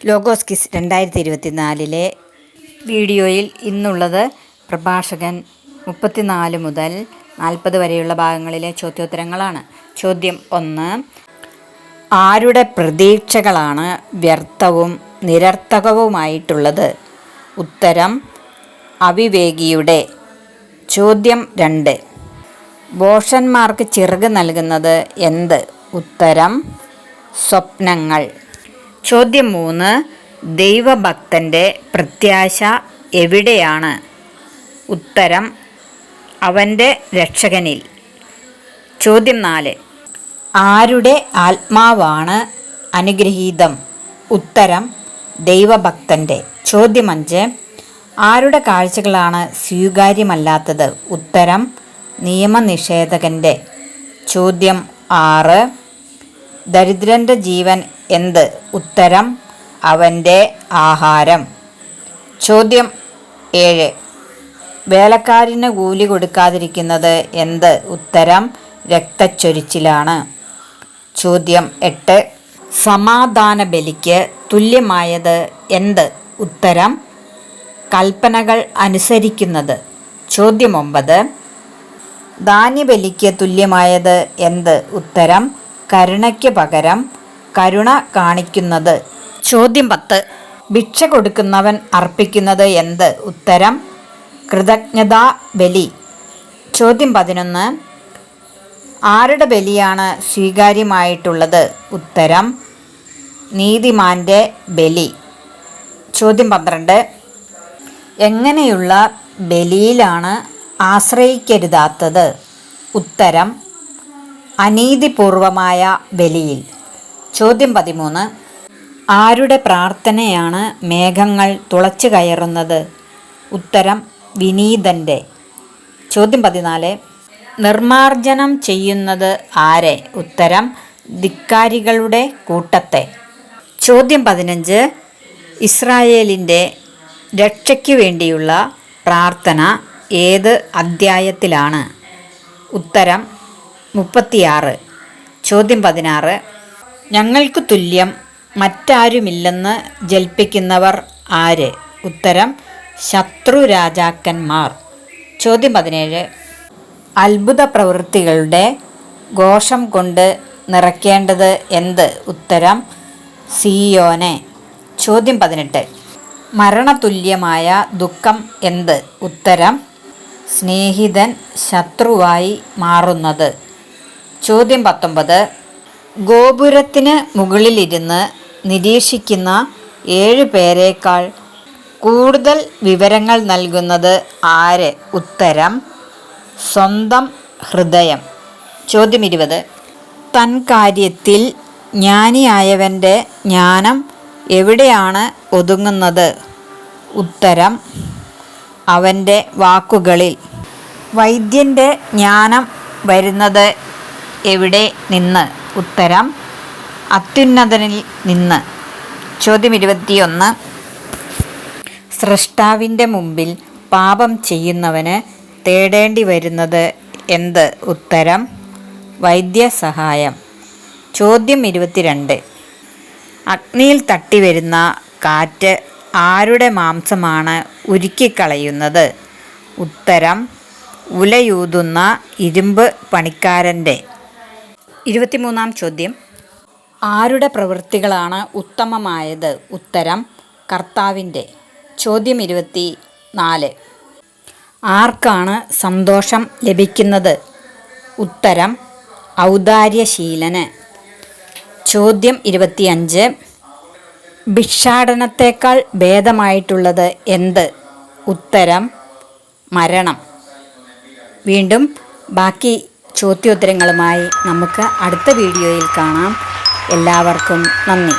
Logos kiss രണ്ടായിരത്തി ഇരുപത്തിനാലിലെ വീഡിയോയിൽ ഇന്നുള്ളത് പ്രഭാഷകൻ മുപ്പത്തിനാല് മുതൽ നാൽപ്പത് വരെയുള്ള ഭാഗങ്ങളിലെ ചോദ്യോത്തരങ്ങളാണ്. ചോദ്യം ഒന്ന് ആരുടെ പ്രതീക്ഷകളാണ് വ്യർത്ഥവും നിരർത്ഥകവുമായിട്ടുള്ളത്? ഉത്തരം അവിവേകിയുടെ. ചോദ്യം രണ്ട് ബോഷന്മാർക്ക് ചിറക് നൽകുന്നത് എന്ത്? ഉത്തരം സ്വപ്നങ്ങൾ. ചോദ്യം മൂന്ന്. ദൈവഭക്തന്റെ പ്രത്യാശ എവിടെയാണ്? ഉത്തരം അവന്റെ രക്ഷകനിൽ. ചോദ്യം നാല്. ആരുടെ ആത്മാവാണ് അനുഗ്രഹീതം? ഉത്തരം ദൈവഭക്തന്റെ ചോദ്യം അഞ്ച്. ആരുടെ കാഴ്ചകളാണ് സ്വീകാര്യമല്ലാത്തത്? ഉത്തരം നിയമനിഷേധകന്റെ ചോദ്യം ആറ്. ദരിദ്രന്റെ ജീവൻ എന്ത്? ഉത്തരം അവന്റെ ആഹാരം. ചോദ്യം ഏഴ്. വേലക്കാരന് കൂലി കൊടുക്കാതിരിക്കുന്നത് എന്ത്? ഉത്തരം രക്തച്ചൊരിച്ചിലാണ്. ചോദ്യം എട്ട്. സമാധാന ബലിക്ക് തുല്യമായത് എന്ത്? ഉത്തരം കൽപ്പനകൾ അനുസരിക്കുന്നത്. ചോദ്യം ഒമ്പത്. ധാന്യബലിക്ക് തുല്യമായത് എന്ത്? ഉത്തരം കരുണയ്ക്ക് പകരം കരുണ കാണിക്കുന്നത്. ചോദ്യം പത്ത്. ഭിക്ഷ കൊടുക്കുന്നവൻ അർപ്പിക്കുന്നത് എന്ത്? ഉത്തരം കൃതജ്ഞതാ ബലി. ചോദ്യം പതിനൊന്ന്. ആരുടെ ബലിയാണ് സ്വീകാര്യമായിട്ടുള്ളത്? ഉത്തരം നീതിമാന്റെ ബലി. ചോദ്യം പന്ത്രണ്ട്. എങ്ങനെയുള്ള ബലിയിലാണ് ആശ്രയിക്കരുതാത്തത്? ഉത്തരം അനീതിപൂർവമായ ബലിയിൽ ചോദ്യം പതിമൂന്ന്. ആരുടെ പ്രാർത്ഥനയാണ് മേഘങ്ങൾ തുളച്ചു കയറുന്നത്? ഉത്തരം വിനീതന്റെ ചോദ്യം പതിനാല്. നിർമാർജനം ചെയ്യുന്നത് ആരെ? ഉത്തരം ധിക്കാരികളുടെ കൂട്ടത്തെ. ചോദ്യം പതിനഞ്ച്. ഇസ്രായേലിന്റെ രക്ഷയ്ക്ക് വേണ്ടിയുള്ള പ്രാർത്ഥന ഏത് അദ്ധ്യായത്തിലാണ് ഉത്തരം മുപ്പത്തിയാറ്. ചോദ്യം പതിനാറ്. ഞങ്ങൾക്ക് തുല്യം മറ്റാരുമില്ലെന്ന് ജൽപ്പിക്കുന്നവർ ആര്? ഉത്തരം ശത്രു രാജാക്കന്മാർ. ചോദ്യം പതിനേഴ്. അത്ഭുത പ്രവൃത്തികളുടെ ഘോഷം കൊണ്ട് നിറയ്ക്കേണ്ടത് എന്ത്? ഉത്തരം സിയോനെ. ചോദ്യം പതിനെട്ട്. മരണതുല്യമായ ദുഃഖം എന്ത്? ഉത്തരം സ്നേഹിതൻ ശത്രുവായി മാറുന്നത്. ചോദ്യം പത്തൊമ്പത്. ഗോപുരത്തിന് മുകളിലിരുന്ന് നിരീക്ഷിക്കുന്ന ഏഴ് പേരേക്കാൾ കൂടുതൽ വിവരങ്ങൾ നൽകുന്നത് ആര്? ഉത്തരം സ്വന്തം ഹൃദയം. ചോദ്യം ഇരുപത്. തൻ കാര്യത്തിൽ ജ്ഞാനിയായവന്റെ ജ്ഞാനം എവിടെയാണ് ഒതുങ്ങുന്നത്? ഉത്തരം അവന്റെ വാക്കുകളിൽ. വൈദ്യന്റെ ജ്ഞാനം വരുന്നത് എവിടെ നിന്ന്? ഉത്തരം അത്യുന്നതനിൽ നിന്ന്. ചോദ്യം ഇരുപത്തിയൊന്ന്. സൃഷ്ടാവിന്റെ മുമ്പിൽ പാപം ചെയ്യുന്നവന് തേടേണ്ടി വരുന്നത് എന്ത്? ഉത്തരം വൈദ്യസഹായം. ചോദ്യം ഇരുപത്തിരണ്ട്. അഗ്നിയിൽ തട്ടി വരുന്ന കാറ്റ് ആരുടെ മാംസമാണ് ഉരുക്കിക്കളയുന്നത്? ഉത്തരം ഉലയൂതുന്ന ഇരുമ്പ് പണിക്കാരന്റെ. ഇരുപത്തിമൂന്നാം ചോദ്യം. ആരുടെ പ്രവൃത്തികളാണ് ഉത്തമമായത്? ഉത്തരം കർത്താവിന്റെ. ചോദ്യം ഇരുപത്തി നാല് ആർക്കാണ് സന്തോഷം ലഭിക്കുന്നത്? ഉത്തരം ഔദാര്യശീലന്. ചോദ്യം ഇരുപത്തിയഞ്ച്. ഭിക്ഷാടനത്തേക്കാൾ ഭേദമായിട്ടുള്ളത് എന്ത്? ഉത്തരം മരണം. വീണ്ടും ബാക്കി ചോദ്യോത്തരങ്ങളുമായി നമുക്ക് അടുത്ത വീഡിയോയിൽ കാണാം. എല്ലാവർക്കും നന്ദി.